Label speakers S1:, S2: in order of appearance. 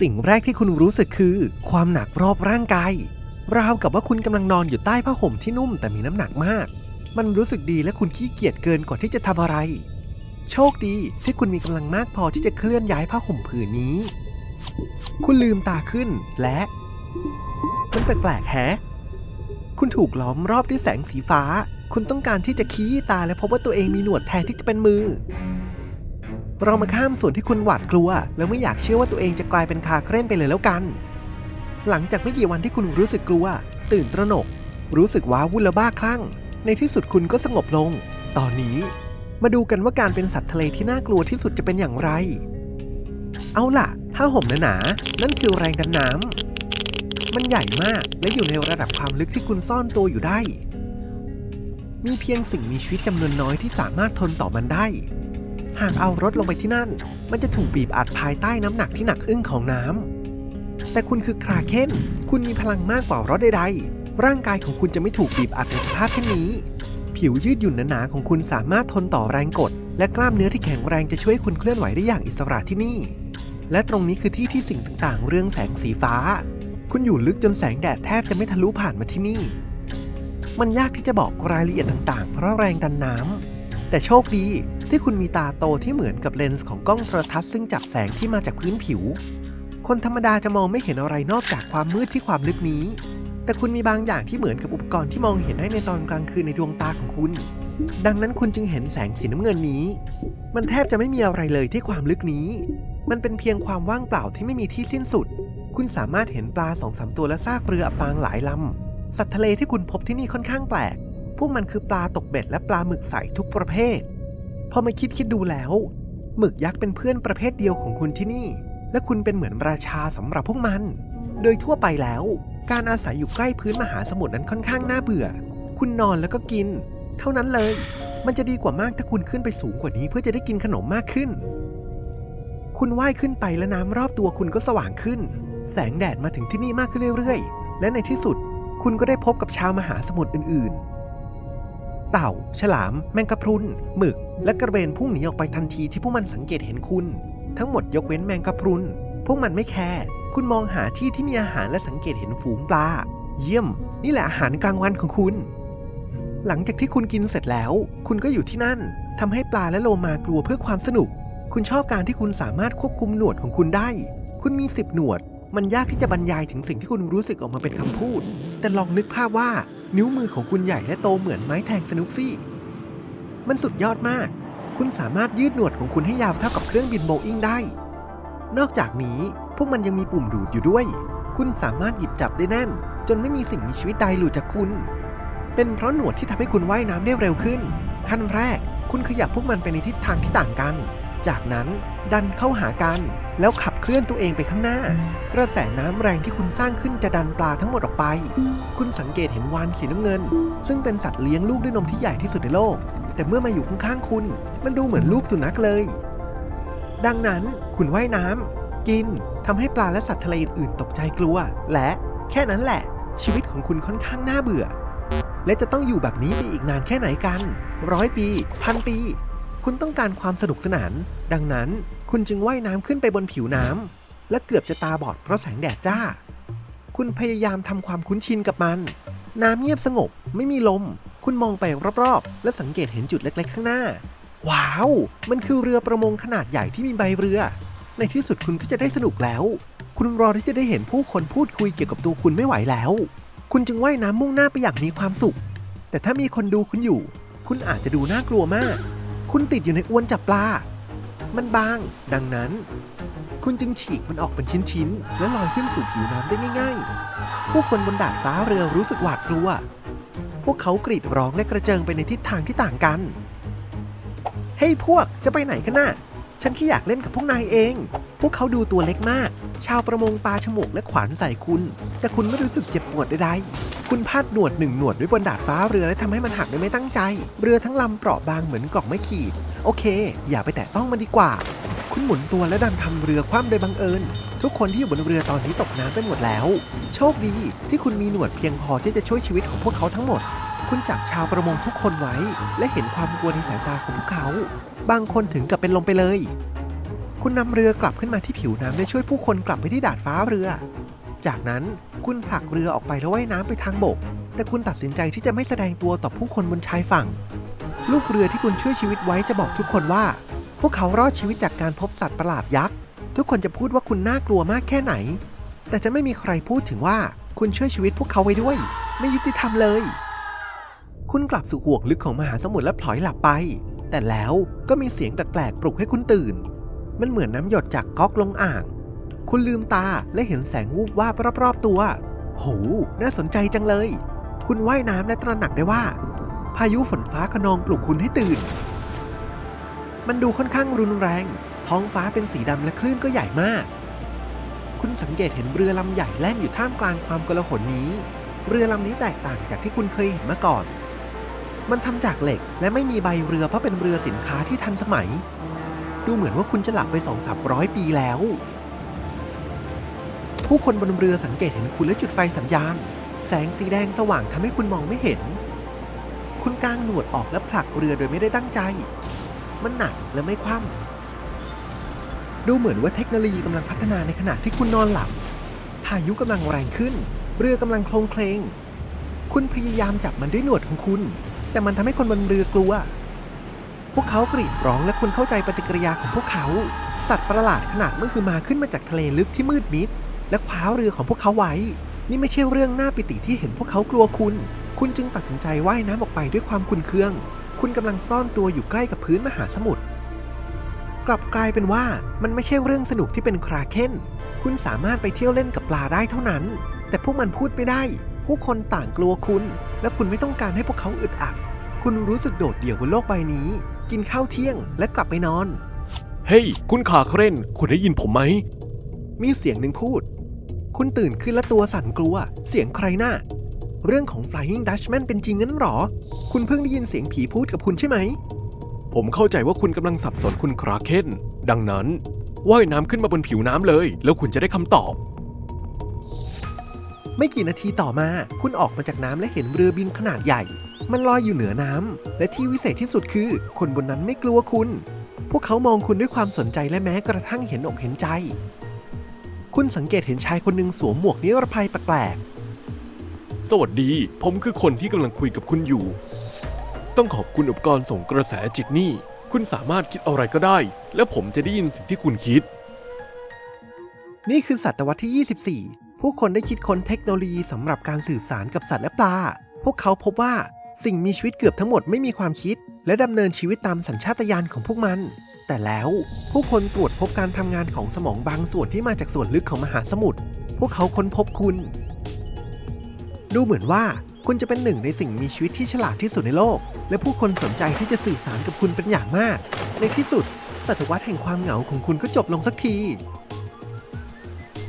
S1: สิ่งแรกที่คุณรู้สึกคือ ความหนักรอบร่างกายราวกับว่าคุณกำลังนอนอยู่ใต้ผ้าห่มที่นุ่มแต่มีน้ำหนักมาก มันรู้สึกดีและคุณขี้เกียจเกินกว่าที่จะทำอะไร โชคดีที่คุณมีกำลังมากพอที่จะเคลื่อนย้ายผ้าห่มผืนนี้ คุณลืมตาขึ้นและ มันแปลกๆแฮะ คุณถูกล้อมรอบด้วยแสงสีฟ้า คุณต้องการที่จะขี้ตาและพบว่าตัวเองมีหนวดแทนที่จะเป็นมือ เรามาข้ามส่วนที่คุณหวาดกลัว แล้วไม่อยากเชื่อว่าตัวเองจะกลายเป็นคาเคร่นไปเลยแล้วกัน หลังจากไม่กี่วันที่คุณรู้สึกกลัว ตื่นตระหนก รู้สึกว้าวุ่นและบ้าคลั่ง ในที่สุดคุณก็สงบลง ตอนนี้ มาดูกันว่าการเป็นสัตว์ทะเลที่น่ากลัวที่สุดจะเป็นอย่างไร เอาล่ะผ้าห่มหนาๆนั่นคือแรงดันน้ำมันใหญ่มากและอยู่ในระดับความลึกที่คุณซ่อนตัวอยู่ได้ มีเพียงสิ่งมีชีวิตจำนวนน้อยที่สามารถทนต่อมันได้ หากเอารถลงไปที่นั่น มันจะถูกบีบอัดภายใต้น้ำหนักที่หนักอึ้งของน้ำ แต่คุณคือคราเคนคุณมีพลังมากกว่ารถใดๆ ร่างกายของคุณจะไม่ถูกบีบอัดในสภาพเช่นนี้ ผิวยืดหยุ่นหนาๆของคุณสามารถทนต่อแรงกด และกล้ามเนื้อที่แข็งแรงจะช่วยคุณเคลื่อนไหวได้อย่างอิสระที่นี่ และตรงนี้คือที่ที่สิ่งต่างๆ เรื่องแสงสีฟ้า คุณอยู่ลึกจนแสงแดดแทบจะไม่ทะลุผ่านมาที่นี่ มันยากที่จะบอกรายละเอียดต่างๆ เพราะแรงดันน้ำแต่โชคดี ที่คุณมีตาโตที่เหมือนกับเลนส์ของกล้องโทรทัศน์ซึ่งจับแสงที่มาจากพื้นผิว คนธรรมดาจะมองไม่เห็นอะไรนอกจากความมืดที่ความลึกนี้ แต่คุณมีบางอย่างที่เหมือนกับอุปกรณ์ที่มองเห็นได้ในตอนกลางคืนในดวงตาของคุณ ดังนั้นคุณจึงเห็นแสงสีน้ำเงินนี้ มันแทบจะไม่มีอะไรเลยที่ความลึกนี้ มันเป็นเพียงความว่างเปล่าที่ไม่มีที่สิ้นสุด คุณสามารถเห็นปลาสองสามตัวและซากเรืออับปางหลายลำ สัตว์ทะเลที่คุณพบที่นี่ค่อนข้างแปลก พวกมันคือปลาตกเบ็ดและปลาหมึกใสทุกประเภท พอมาคิดคิดดูแล้วหมึกยักษ์เป็นเพื่อนประเภทเดียวของคุณที่นี่ และคุณเป็นเหมือนราชาสำหรับพวกมัน โดยทั่วไปแล้ว การอาศัยอยู่ใกล้พื้นมหาสมุทรนั้นค่อนข้างน่าเบื่อ คุณนอนแล้วก็กิน เท่านั้นเลย มันจะดีกว่ามากถ้าคุณขึ้นไปสูงกว่านี้เพื่อจะได้กินขนมมากขึ้น คุณว่ายขึ้นไปและน้ำรอบตัวคุณก็สว่างขึ้น แสงแดดมาถึงที่นี่มากขึ้นเรื่อยๆ และในที่สุด คุณก็ได้พบกับชาวมหาสมุทรอื่นๆ เต่า ฉลาม แมงกะพรุน หมึก และกระเบนพุ่งหนีออกไปทันทีที่พวกมันสังเกตเห็นคุณ ทั้งหมดยกเว้นแมงกะพรุน พวกมันไม่แคร์ คุณมองหาที่ที่มีอาหารและสังเกตเห็นฝูงปลา เยี่ยม นี่แหละอาหารกลางวันของคุณ หลังจากที่คุณกินเสร็จแล้ว คุณก็อยู่ที่นั่นทำให้ปลาและโลมากลัวเพื่อความสนุก คุณชอบการที่คุณสามารถควบคุมหนวดของคุณได้ คุณมีสิบหนวด มันยากที่จะบรรยายถึงสิ่งที่คุณรู้สึกออกมาเป็นคำพูด แต่ลองนึกภาพว่า นิ้วมือของคุณใหญ่และโตเหมือนไม้แทงสนุกซี่ มันสุดยอดมาก คุณสามารถยืดหนวดของคุณให้ยาวเท่ากับเครื่องบินโบอิงได้ นอกจากนี้พวกมันยังมีปุ่มดูดอยู่ด้วย คุณสามารถหยิบจับได้แน่น จนไม่มีสิ่งมีชีวิตใดหลุดจากคุณ เป็นเพราะหนวดที่ทำให้คุณว่ายน้ำได้เร็วขึ้น ขั้นแรก คุณขยับพวกมันไปในทิศทางที่ต่างกัน จากนั้นดันเข้าหากัน แล้วขับเคลื่อนตัวเองไปข้างหน้า กระแสน้ำแรงที่คุณสร้างขึ้นจะดันปลาทั้งหมดออกไป คุณสังเกตเห็นวานสีน้ำเงิน ซึ่งเป็นสัตว์เลี้ยงลูกด้วยนมที่ใหญ่ที่สุดในโลก แต่เมื่อมาอยู่ข้างๆคุณ มันดูเหมือนลูกสุนัขเลย ดังนั้นคุณว่ายน้ำกินทำให้ปลาและสัตว์ทะเลอื่นๆตกใจกลัว และแค่นั้นแหละ ชีวิตของคุณค่อนข้างน่าเบื่อ และจะต้องอยู่แบบนี้ไปอีกนานแค่ไหนกัน ร้อยปี พันปี คุณต้องการความสนุกสนาน ดังนั้น คุณจึงว่ายน้ำขึ้นไปบนผิวน้ำและเกือบจะตาบอดเพราะแสงแดดจ้า คุณพยายามทำความคุ้นชินกับมัน น้ำเงียบสงบ ไม่มีลม คุณมองไปรอบๆ และสังเกตเห็นจุดเล็ก ๆ ข้างหน้า ว้าว มันคือเรือประมงขนาดใหญ่ที่มีใบเรือ ในที่สุดคุณก็จะได้สนุกแล้ว คุณรอที่จะได้เห็นผู้คนพูดคุยเกี่ยวกับตัวคุณไม่ไหวแล้ว คุณจึงว่ายน้ำมุ่งหน้าไปอย่างมีความสุข แต่ถ้ามีคนดูคุณอยู่ คุณอาจจะดูน่ากลัวมาก คุณติดอยู่ในอวนจับปลา มันบาง ดังนั้น คุณจึงฉีกมันออกเป็นชิ้นๆ และลอยขึ้นสู่ผิวน้ำได้ง่ายๆ ผู้คนบนดาดฟ้าเรือรู้สึกหวาดกลัว พวกเขากรีดร้องและกระเจิงไปในทิศทางที่ต่างกัน เฮ้ยพวกจะไปไหนกันน่ะ ฉันแค่อยากเล่นกับพวกนายเอง พวกเขาดูตัวเล็กมาก ชาวประมงปลาฉมวกและขวานใส่คุณ แต่คุณไม่รู้สึกเจ็บปวดใดๆ คุณพลาดหนวดหนึ่งหนวดไว้บนดาดฟ้าเรือและทำให้มันหักโดยไม่ตั้งใจ เรือทั้งลำเปราะบางเหมือนกล่องไม่ขีด โอเค อย่าไปแตะต้องมันดีกว่า คุณหมุนตัวและดันทำเรือคว่ำโดยบังเอิญ ทุกคนที่อยู่บนเรือตอนนี้ตกน้ำไปหมดแล้ว โชคดีที่คุณมีหนวดเพียงพอที่จะช่วยชีวิตของพวกเขาทั้งหมดคุณจับชาวประมงทุกคนไว้ และเห็นความกลัวในสายตาของพวกเขา บางคนถึงกับเป็นลมไปเลย คุณนำเรือกลับขึ้นมาที่ผิวน้ำและช่วยผู้คนกลับไปที่ดาดฟ้าเรือ จากนั้นคุณผลักเรือออกไปแล้วว่ายน้ำไปทางบก แต่คุณตัดสินใจที่จะไม่แสดงตัวต่อผู้คนบนชายฝั่ง ลูกเรือที่คุณช่วยชีวิตไว้จะบอกทุกคนว่า พวกเขารอดชีวิตจากการพบสัตว์ประหลาดยักษ์ ทุกคนจะพูดว่าคุณน่ากลัวมากแค่ไหน แต่จะไม่มีใครพูดถึงว่าคุณช่วยชีวิตพวกเขาไว้ด้วย ไม่ยุติธรรมเลย คุณกลับสู่ห่วงลึกของมหาสมุทรและพลอยหลับไป แต่แล้วก็มีเสียงแปลกๆปลุกให้คุณตื่น มันเหมือนน้ำหยดจากก๊อกลงอ่าง คุณลืมตาและเห็นแสงวูบวาบรอบๆตัว โห น่าสนใจจังเลย คุณว่ายน้ำและตระหนักได้ว่า พายุฝนฟ้าขนองปลุกคุณให้ตื่น มันดูค่อนข้างรุนแรง ท้องฟ้าเป็นสีดำและคลื่นก็ใหญ่มาก คุณสังเกตเห็นเรือลำใหญ่แล่นอยู่ท่ามกลางความกลาหลนี้ เรือลำนี้แตกต่างจากที่คุณเคยเห็นมาก่อนมันทำจากเหล็กและไม่มีใบเรือเพราะเป็นเรือสินค้าที่ทันสมัย ดูเหมือนว่าคุณจะหลับไปสองสามร้อยปีแล้ว ผู้คนบนเรือสังเกตเห็นคุณและจุดไฟสัญญาณ แสงสีแดงสว่างทำให้คุณมองไม่เห็น คุณกางหนวดออกและผลักเรือโดยไม่ได้ตั้งใจ มันหนักและไม่คว่ำดูเหมือนว่าเทคโนโลยีกำลังพัฒนาในขณะที่คุณนอนหลับ พายุกำลังแรงขึ้น เรือกำลังโคลงเคลง คุณพยายามจับมันด้วยหนวดของคุณ แต่มันทำให้คนบนเรือกลัว พวกเขากรีดร้องและคุณเข้าใจปฏิกิริยาของพวกเขา สัตว์ประหลาดขนาดเมื่อคือมาขึ้นมาจากทะเลลึกที่มืดมิด และคว้าเรือของพวกเขาไว้ นี่ไม่ใช่เรื่องน่าปิติที่เห็นพวกเขากลัวคุณ คุณจึงตัดสินใจว่ายน้ำออกไปด้วยความคุนเคือง คุณกำลังซ่อนตัวอยู่ใกล้กับพื้นมหาสมุทร กลับกลายเป็นว่ามันไม่ใช่เรื่องสนุกที่เป็นคราเคนคุณสามารถไปเที่ยวเล่นกับปลาได้เท่านั้น แต่พวกมันพูดไม่ได้ ผู้คนต่างกลัวคุณ และคุณไม่ต้องการให้พวกเขาอึดอัด คุณรู้สึกโดดเดี่ยวบนโลกใบนี้ กินข้าวเที่ยงและกลับไปนอน
S2: เฮ้ย คุณขาเครนคุณได้ยินผมไหม
S1: มีเสียงหนึ่งพูด คุณตื่นขึ้นและตัวสั่นกลัว เสียงใครน่ะเรื่องของ Flying Dutchman เป็นจริงงั้นหรอ คุณเพิ่งได้ยินเสียงผีพูดกับคุณใช่ไหม
S2: ผมเข้าใจว่าคุณกำลังสับสนคุณคราเคนดังนั้นว่ายน้ำขึ้นมาบนผิวน้ำเลย แล้วคุณจะได้คำตอบ
S1: ไม่กี่นาทีต่อมา คุณออกมาจากน้ำและเห็นเรือบินขนาดใหญ่ มันลอยอยู่เหนือน้ำและที่วิเศษที่สุดคือ คนบนนั้นไม่กลัวคุณ พวกเขามองคุณด้วยความสนใจและแม้กระทั่งเห็นอกเห็นใจ คุณสังเกตเห็นชายคนหนึ่งสวมหมวกนิรภัยแปลก
S2: สวัสดี ผมคือคนที่กำลังคุยกับคุณอยู่ ต้องขอบคุณอุปกรณ์ส่งกระแสจิตนี่ คุณสามารถคิดอะไรก็ได้ และผมจะได้ยินสิ่งที่คุณคิด
S1: ๆนี่คือศตวรรษที่ 24 ผู้คนได้คิดค้นเทคโนโลยีสำหรับการสื่อสารกับสัตว์และปลา พวกเขาพบว่าสิ่งมีชีวิตเกือบทั้งหมดไม่มีความคิด และดำเนินชีวิตตามสัญชาตญาณของพวกมัน แต่แล้วผู้คนตรวจพบการทำงานของสมองบางส่วนที่มาจากส่วนลึกของมหาสมุทร พวกเขาค้นพบคุณ ดูเหมือนว่าคุณจะเป็นหนึ่งในสิ่งมีชีวิตที่ฉลาดที่สุดในโลก และผู้คนสนใจที่จะสื่อสารกับคุณเป็นอย่างมาก ในที่สุดศตวรรษแห่งความเหงาของคุณก็จบลงสักที